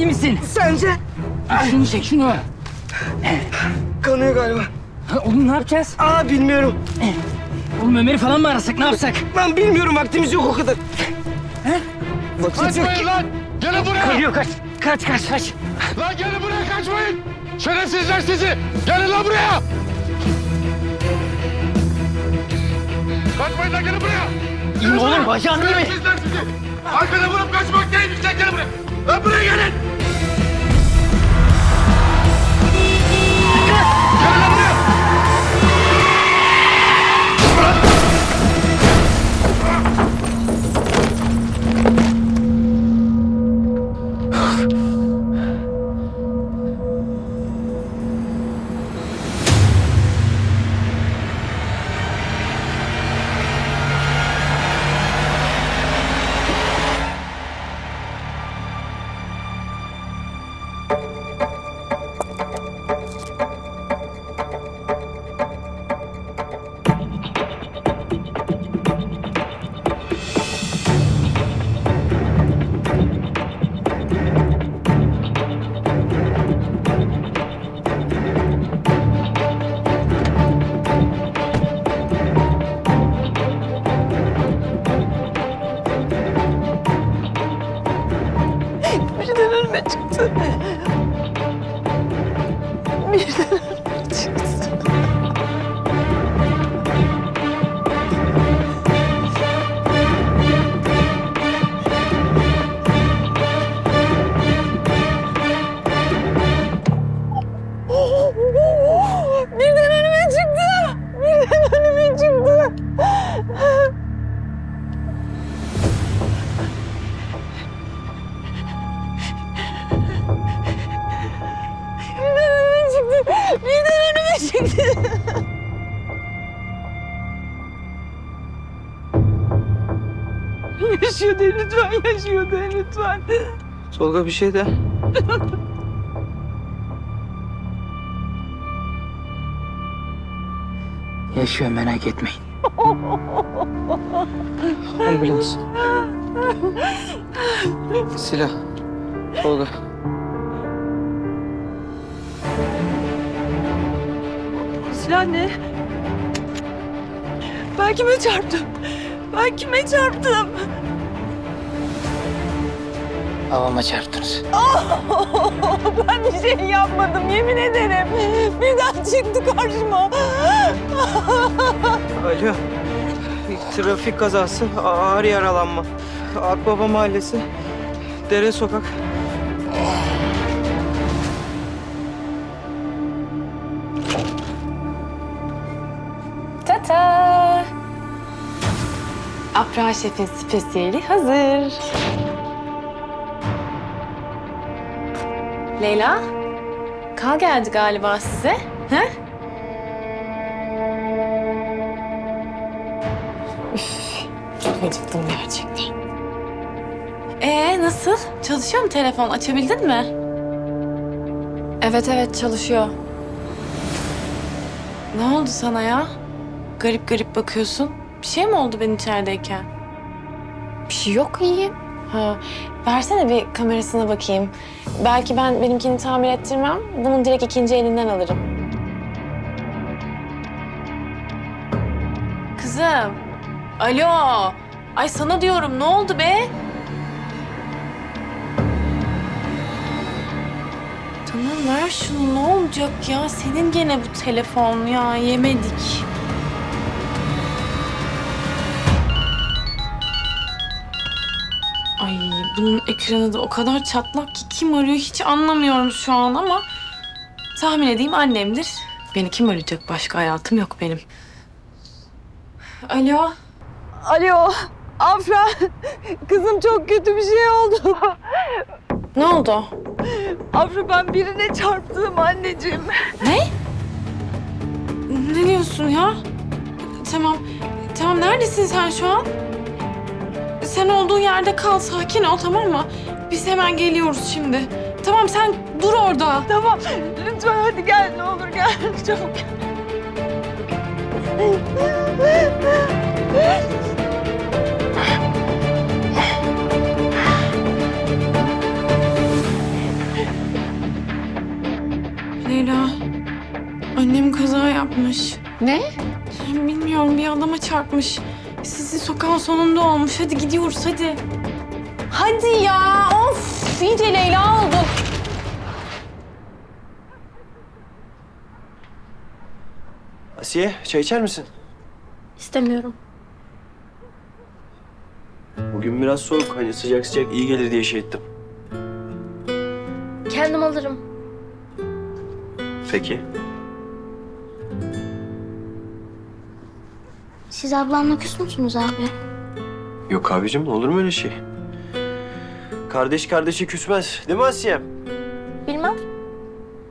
İyi misin? Sence? Şunu çek şunu. Kanıyor galiba. Ha, Oğlum ne yapacağız? Aa bilmiyorum. Oğlum Ömer'i falan mı arasak ne yapsak? Ben bilmiyorum vaktimiz yok o kadar. He? Vakit yok Kaçmayın ki. lan! Gelin buraya! Kanıyor kaç. Kaç kaç kaç. Lan gelin buraya kaçmayın! Şerefsizler sizi! Gelin lan buraya! Kaçmayın lan gelin buraya! İyi mi oğlum bacağın iyi mi? Şerefsizler sizi! Arkada vurup kaçmak değil işte gelin buraya! Lan buraya gelin! Gelin çıktı. Birden yaşıyor de lütfen, yaşıyor de lütfen. Tolga bir şey de. Yaşıyor merak etmeyin. Ambulans. Silah. Tolga. Silah ne? Ben kime çarptım? Ben kime çarptım? Babama çarptınız. ben bir şey yapmadım yemin ederim. Birden çıktı karşıma. Alo. Bir trafik kazası, ağır yaralanma. Akbaba Mahallesi, Dere Sokak. Afra Şef'in spesiyeli hazır. Leyla, kal geldi galiba size. He? Üf, çok acıktım gerçekten. Ee nasıl? Çalışıyor mu telefon? Açabildin mi? Evet evet çalışıyor. Ne oldu sana ya? Garip garip bakıyorsun. Bir şey mi oldu ben içerideyken? Bir şey yok iyiyim. Ha, versene bir kamerasına bakayım. Belki ben benimkini tamir ettirmem. Bunun direkt ikinci elinden alırım. Kızım. Alo. Ay sana diyorum ne oldu be? Tamam ver şunu ne olacak ya? Senin gene bu telefon ya yemedik. Bunun ekranı da o kadar çatlak ki kim arıyor hiç anlamıyorum şu an ama tahmin edeyim annemdir. Beni kim arayacak başka hayatım yok benim. Alo. Alo Afra. Kızım çok kötü bir şey oldu. Ne oldu? Afra ben birine çarptım anneciğim. Ne? Ne diyorsun ya? Tamam. Tamam neredesin sen şu an? sen olduğun yerde kal, sakin ol tamam mı? Biz hemen geliyoruz şimdi. Tamam sen dur orada. Tamam. Lütfen hadi gel ne olur gel. Çabuk gel. Leyla, annem kaza yapmış. Ne? Bilmiyorum bir adama çarpmış. Sizi sokağın sonunda olmuş. Hadi gidiyoruz hadi. Hadi ya of iyice Leyla olduk. Asiye çay içer misin? İstemiyorum. Bugün biraz soğuk. Hani sıcak sıcak iyi gelir diye şey ettim. Kendim alırım. Peki. Siz ablamla küs müsünüz abi? Yok abicim olur mu öyle şey? Kardeş kardeşi küsmez. Değil mi Asiye? Bilmem.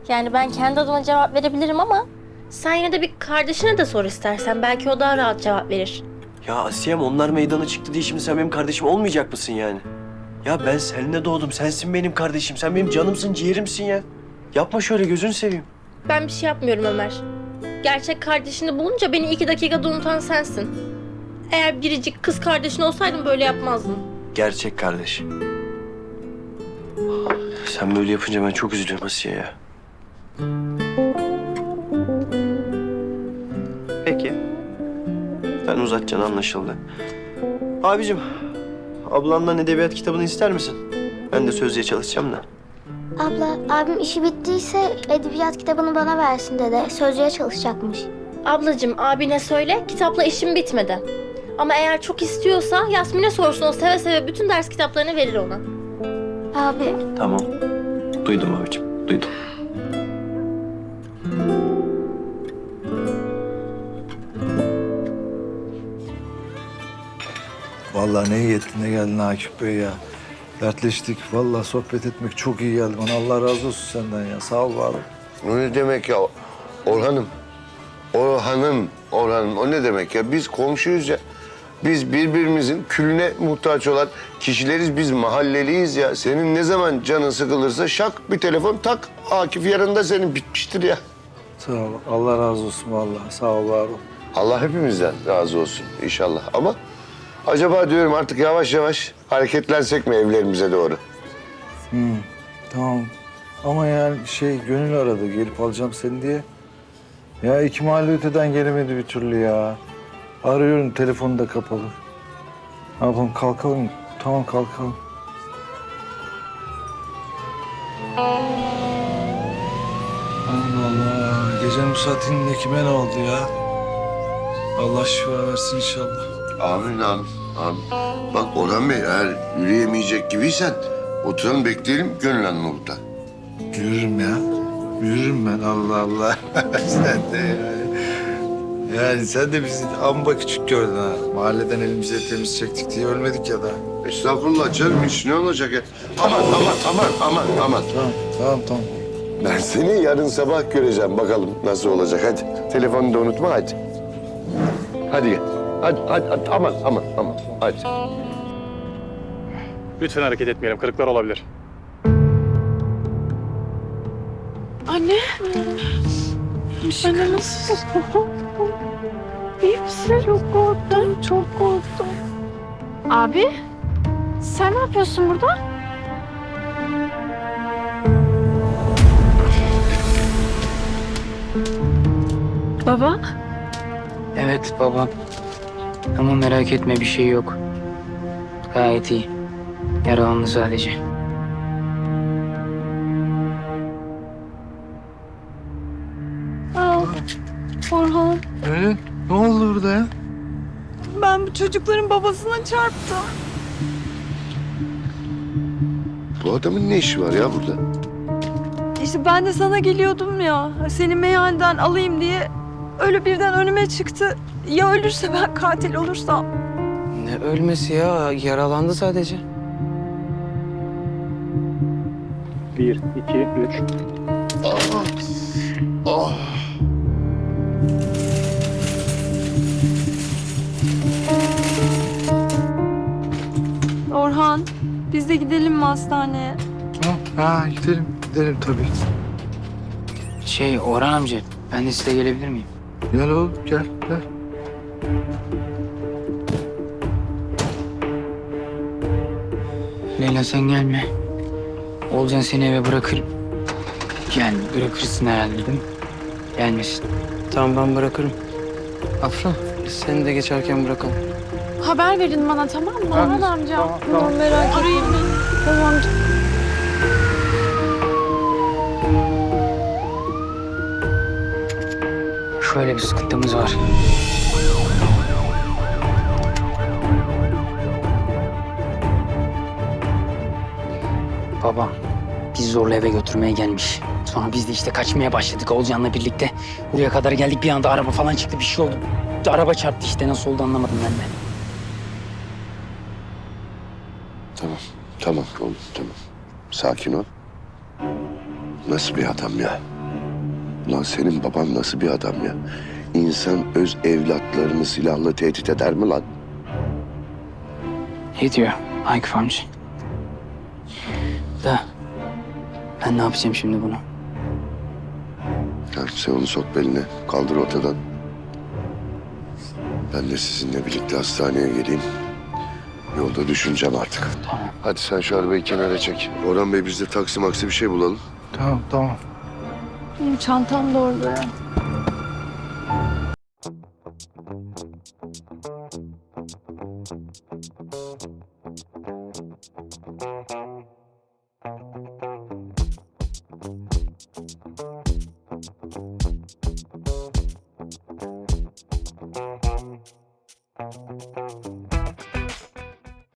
Yani ben kendi adıma cevap verebilirim ama... Sen yine de bir kardeşine de sor istersen. Belki o daha rahat cevap verir. Ya Asiye'm onlar meydana çıktı diye şimdi sen benim kardeşim olmayacak mısın yani? Ya ben seninle doğdum. Sensin benim kardeşim. Sen benim canımsın, ciğerimsin ya. Yapma şöyle gözünü seveyim. Ben bir şey yapmıyorum Ömer. Gerçek kardeşini bulunca beni iki dakikada unutan sensin. Eğer biricik kız kardeşin olsaydım böyle yapmazdın. Gerçek kardeş. Sen böyle yapınca ben çok üzülüyorum Asiye ya. Peki. Sen uzatacaksın anlaşıldı. Abicim, ablandan edebiyat kitabını ister misin? Ben de sözlüğe çalışacağım da. Abla, abim işi bittiyse edebiyat kitabını bana versin dedi. Sözlüğe çalışacakmış. Ablacığım abine söyle kitapla işim bitmedi. Ama eğer çok istiyorsa Yasmin'e sorsun o seve seve bütün ders kitaplarını verir ona. Abi, Tamam. Duydum abicim, duydum. Vallahi ne iyi ettin de geldin Akif Bey ya. Dertleştik. Vallahi sohbet etmek çok iyi geldi bana. Allah razı olsun senden ya. Sağ ol var ol. O ne demek ya? Orhan'ım. Orhan'ım, Orhan'ım. O ne demek ya? Biz komşuyuz ya. Biz birbirimizin külüne muhtaç olan kişileriz. Biz mahalleliyiz ya. Senin ne zaman canın sıkılırsa şak bir telefon tak. Akif yanında senin bitmiştir ya. Sağ ol. Allah razı olsun vallahi. Sağ ol var ol. Allah hepimizden razı olsun inşallah. Ama acaba diyorum artık yavaş yavaş hareketlensek mi evlerimize doğru? Tamam. Ama yani şey gönül aradı. Gelip alacağım seni diye. Ya iki mahalle öteden gelemedi bir türlü ya. Arıyorum telefonu da kapalı. Ne yapalım kalkalım. Tamam kalkalım. Allah Allah. Gecenin bu saatinde kime ne oldu ya? Allah şifa versin inşallah. Amin amin. amin. Bak Orhan Bey eğer yürüyemeyecek gibiysen oturalım bekleyelim Gönül Hanım'ı burada. Yürürüm ya. Yürürüm ben Allah Allah. sen de yani. Yani sen de bizi amba küçük gördün ha. Mahalleden elimize temiz çektik diye ölmedik ya da. Estağfurullah canım hiç ne olacak ya? Aman aman aman aman aman. Tamam tamam tamam. Ben seni yarın sabah göreceğim bakalım nasıl olacak hadi. Telefonu da unutma hadi. Hadi gel. Hadi hadi, hadi. aman aman aman hadi. Lütfen hareket etmeyelim. Kırıklar olabilir. Anne. Anne nasıl? İyi misin? Çok korktum. Çok korktum. abi sen ne yapıyorsun burada? Baba. Evet babam. Ama merak etme bir şey yok. Gayet iyi. Yaralandı sadece. Orhan. Öyle ne oldu burada ya? Ben bu çocukların babasına çarptım. Bu adamın ne işi var ya burada? İşte ben de sana geliyordum ya. Seni meyhaneden alayım diye öyle birden önüme çıktı. Ya ölürse ben katil olursam? Ne ölmesi ya? Yaralandı sadece. Bir, iki, üç. Ah. Orhan, biz de gidelim mi hastaneye? Tamam. Ha gidelim gidelim tabii. Şey Orhan amca ben de size gelebilir miyim? Gel oğlum gel gel. Leyla sen gelme. Olcan seni eve bırakır. Yani bırakırsın herhalde değil mi? Gelmesin. Tamam ben bırakırım. Afra seni de geçerken bırakalım. Haber verin bana tamam mı? Orhan amca. Tamam, tamam. merak Arayın beni. Tamam. Şöyle bir sıkıntımız var. Biz zorla eve götürmeye gelmiş. Sonra biz de işte kaçmaya başladık Oğulcan'la birlikte. Buraya kadar geldik bir anda araba falan çıktı bir şey oldu. Araba çarptı işte nasıl oldu anlamadım ben de. Tamam, tamam oğlum, tamam. Sakin ol. Nasıl bir adam ya? Lan senin baban nasıl bir adam ya? İnsan öz evlatlarını silahla tehdit eder mi lan? Ne diyor Aykut amca? Da ben ne yapacağım şimdi bunu? Ya sen onu sok beline, kaldır ortadan. Ben de sizinle birlikte hastaneye geleyim. Yolda düşüneceğim artık. Tamam. Hadi sen şu arabayı kenara çek. Orhan Bey biz de taksi maksi bir şey bulalım. Tamam tamam. Benim çantam da orada ya.